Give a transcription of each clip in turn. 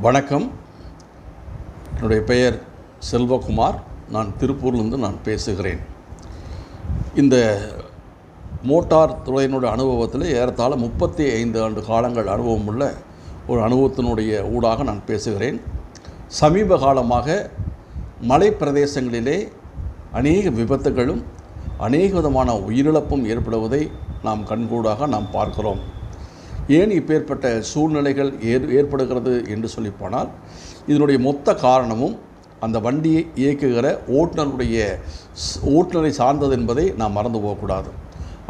வணக்கம். என்னுடைய பெயர் செல்வகுமார். நான் திருப்பூர்லேருந்து நான் பேசுகிறேன். இந்த மோட்டார் துறையினுடைய அனுபவத்தில் ஏறத்தாழ முப்பத்தி ஐந்து ஆண்டு காலங்கள் அனுபவம் உள்ள ஒரு அனுபவத்தினுடைய ஊடாக நான் பேசுகிறேன். சமீப காலமாக மலை பிரதேசங்களிலே அநேக விபத்துகளும் அநேக விதமான உயிரிழப்பும் ஏற்படுவதை நாம் கண்கூடாக நாம் பார்க்கிறோம். ஏன் இப்பேற்பட்ட சூழ்நிலைகள் ஏற் ஏற்படுகிறது என்று சொல்லி போனால் இதனுடைய மொத்த காரணமும் அந்த வண்டியை இயக்குகிற ஓட்டுநருடைய ஓட்டுநரை சார்ந்தது என்பதை நாம் மறந்து போகக்கூடாது.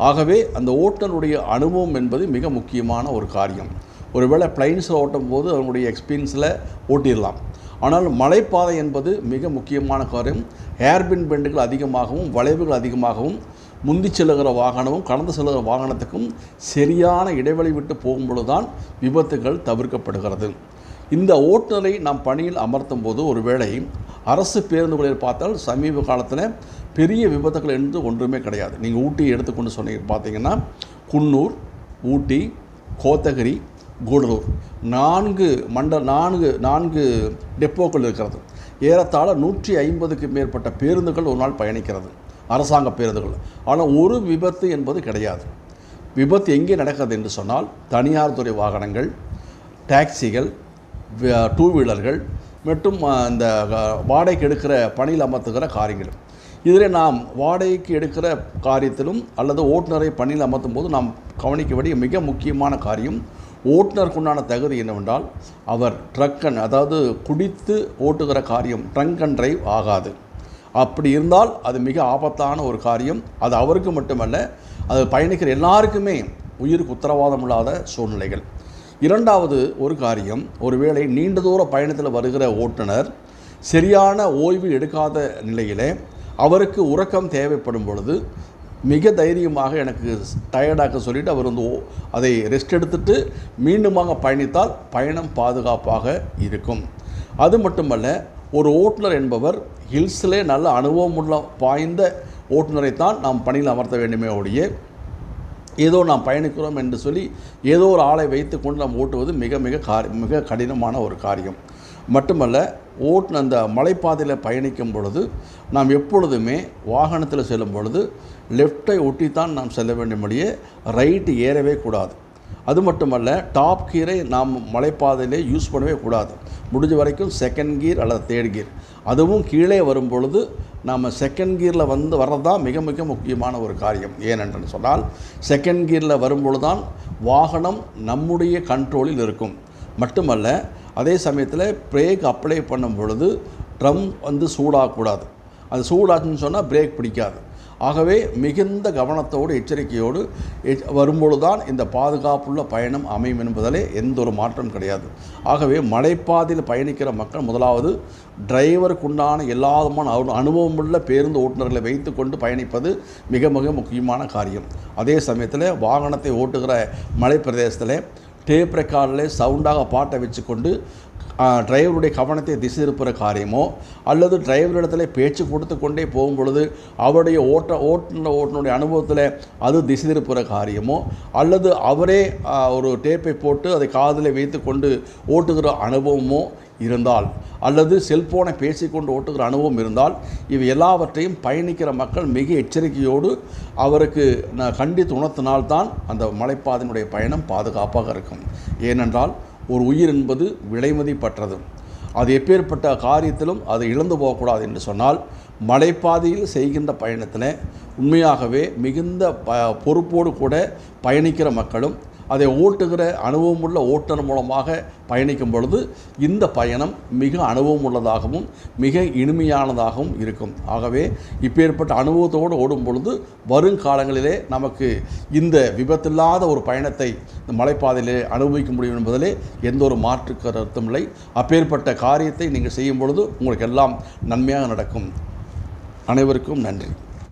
ஆகவே அந்த ஓட்டுநருடைய அனுபவம் என்பது மிக முக்கியமான ஒரு காரியம். ஒருவேளை பிளைன்ஸில் ஓட்டும் போது அவனுடைய எக்ஸ்பீரியன்ஸில் ஓட்டிடலாம். ஆனால் மலைப்பாதை என்பது மிக முக்கியமான காரியம். ஏர்பின் பெண்டுகள் அதிகமாகவும் வளைவுகள் அதிகமாகவும் முந்தி செல்லுகிற வாகனமும் கடந்து செல்லுகிற வாகனத்துக்கும் சரியான இடைவெளி விட்டு போகும்பொழுது தான் விபத்துகள் தவிர்க்கப்படுகிறது. இந்த ஓட்டுநரை நாம் பணியில் அமர்த்தும் போது ஒருவேளை அரசு பேருந்துகளில் பார்த்தால் சமீப காலத்தில் பெரிய விபத்துகள் என்று ஒன்றுமே கிடையாது. நீங்கள் ஊட்டியை எடுத்துக்கொண்டு சொன்னீங்க பார்த்தீங்கன்னா குன்னூர் ஊட்டி கோத்தகிரி கூடலூர். நான்கு மண்ட நான்கு நான்கு டெப்போக்கள் இருக்கிறது. ஏறத்தாழ நூற்றி ஐம்பதுக்கு மேற்பட்ட பேருந்துகள் ஒரு நாள் பயணிக்கிறது. அரசாங்க பேருந்துகள். ஆனால் ஒரு விபத்து என்பது கிடையாது. விபத்து எங்கே நடக்கிறது என்று சொன்னால் தனியார் துறை வாகனங்கள் டாக்ஸிகள் டூ வீலர்கள் மற்றும் இந்த வாடகைக்கு எடுக்கிற பணியில் அமர்த்துகிற காரியங்கள் இதில் நாம் வாடகைக்கு எடுக்கிற காரியத்திலும் அல்லது ஓட்டுநரை பணியில் அமர்த்தும் போது நாம் கவனிக்க வேண்டிய மிக முக்கியமான காரியம் ஓட்டுநருக்குண்டான தகுதி என்னவென்றால் அவர் ட்ரக்கன் அதாவது குடித்து ஓட்டுகிற காரியம் ட்ரங்க் அண்ட் ட்ரைவ் ஆகாது. அப்படி இருந்தால் அது மிக ஆபத்தான ஒரு காரியம். அது அவருக்கு மட்டுமல்ல அது பயணிக்கிற எல்லாருக்குமே உயிருக்கு உத்தரவாதம் இல்லாத சூழ்நிலைகள். இரண்டாவது ஒரு காரியம் ஒருவேளை நீண்ட தூர பயணத்தில் வருகிற ஓட்டுநர் சரியான ஓய்வு எடுக்காத நிலையிலே அவருக்கு உறக்கம் தேவைப்படும் பொழுது மிக தைரியமாக எனக்கு டயர்டாக சொல்லிட்டு அவர் வந்து ஓ- அதை ரெஸ்ட் எடுத்துட்டு மீண்டுமாக பயணித்தால் பயணம் பாதுகாப்பாக இருக்கும். அது மட்டுமல்ல ஒரு ஓட்டுநர் என்பவர் ஹில்ஸிலே நல்ல அனுபவம் உள்ள பாய்ந்த ஓட்டுநரைத்தான் நாம் பணியில் அமர்த்த வேண்டுமே ஒழிய ஏதோ நாம் பயணிக்கிறோம் என்று சொல்லி ஏதோ ஒரு ஆளை வைத்துக்கொண்டு நாம் ஓட்டுவது மிக மிக காரி மிக கடினமான ஒரு காரியம். மட்டுமல்ல ஓட்டு அந்த மலைப்பாதையில் பயணிக்கும் பொழுது நாம் எப்பொழுதுமே வாகனத்தில் செல்லும் பொழுது லெஃப்டை ஒட்டித்தான் நாம் செல்ல வேண்டும்படியே ரைட்டு ஏறவே கூடாது. அது மட்டுமல்ல டாப் கீரை நாம் மலைப்பாதையிலே யூஸ் பண்ணவே கூடாது. முடிஞ்ச வரைக்கும் செகண்ட் கீர் அல்லது தேர்ட் கீர் அதுவும் கீழே வரும் பொழுது நாம் செகண்ட் கீரில் வந்து வர்றது தான் மிக மிக முக்கியமான ஒரு காரியம். ஏனென்று சொன்னால் செகண்ட் கீரில் வரும்பொழுது தான் வாகனம் நம்முடைய கண்ட்ரோலில் இருக்கும். மட்டுமல்ல அதே சமயத்தில் பிரேக் அப்ளை பண்ணும் பொழுது ட்ரம் வந்து சூடாகக்கூடாது. அது சூடாச்சுன்னு சொன்னால் பிரேக் பிடிக்காது. ஆகவே மிகுந்த கவனத்தோடு எச்சரிக்கையோடு வரும்பொழுது தான் இந்த பாதுகாப்புள்ள பயணம் அமையும் என்பதிலே எந்த ஒரு மாற்றம் கிடையாது. ஆகவே மலைப்பாதையில் பயணிக்கிற மக்கள் முதலாவது டிரைவருக்குண்டான எல்லா விதமான அனு- அனுபவமுள்ள பேருந்து ஓட்டுநர்களை வைத்துக்கொண்டு பயணிப்பது மிக மிக முக்கியமான காரியம். அதே சமயத்தில் வாகனத்தை ஓட்டுகிற மலை பிரதேசத்தில் டேப் ரெக்கார்டில் சவுண்டாக பாட்டை வச்சுக்கொண்டு டிரைவருடைய கவனத்தை திசை திருப்புகிற காரியமோ அல்லது டிரைவரிடத்தில் பேச்சு கொடுத்து கொண்டே போகும் பொழுது அவருடைய ஓட்ட ஓட்டுநர் ஓட்டுனுடைய அனுபவத்தில் அது திசை திருப்புற காரியமோ அல்லது அவரே ஒரு டேப்பை போட்டு அதை காதில் வைத்து கொண்டு ஓட்டுகிற அனுபவமோ இருந்தால் அல்லது செல்போனை பேசிக்கொண்டு ஓட்டுகிற அனுபவம் இருந்தால் இவை எல்லாவற்றையும் பயணிக்கிற மக்கள் மிக எச்சரிக்கையோடு அவருக்கு நான் கண்டித்து உணர்த்தினால்தான் அந்த மலைப்பாதையினுடைய பயணம் பாதுகாப்பாக இருக்கும். ஏனென்றால் ஒரு உயிர் என்பது விலைமதிப்பற்றது. அது எப்பேற்பட்ட காரியத்திலும் அதை இழந்து போகக்கூடாது என்று சொன்னால் மலைப்பாதையில் செய்கின்ற பயணத்தில் உண்மையாகவே மிகுந்த ப பொறுப்போடு கூட பயணிக்கிற மக்களும் அதை ஓட்டுகிற அனுபவமுள்ள ஓட்டுநர் மூலமாக பயணிக்கும் பொழுது இந்த பயணம் மிக அனுபவம் உள்ளதாகவும் மிக இனிமையானதாகவும் இருக்கும். ஆகவே இப்பேற்பட்ட அனுபவத்தோடு ஓடும் பொழுது வருங்காலங்களிலே நமக்கு இந்த விபத்தில்லாத ஒரு பயணத்தை இந்த மலைப்பாதையிலே அனுபவிக்க முடியும் என்பதிலே எந்த ஒரு மாற்று கருத்தும் இல்லை. அப்பேற்பட்ட காரியத்தை நீங்கள் செய்யும் பொழுது உங்களுக்கு எல்லாம் நன்மையாக நடக்கும். அனைவருக்கும் நன்றி.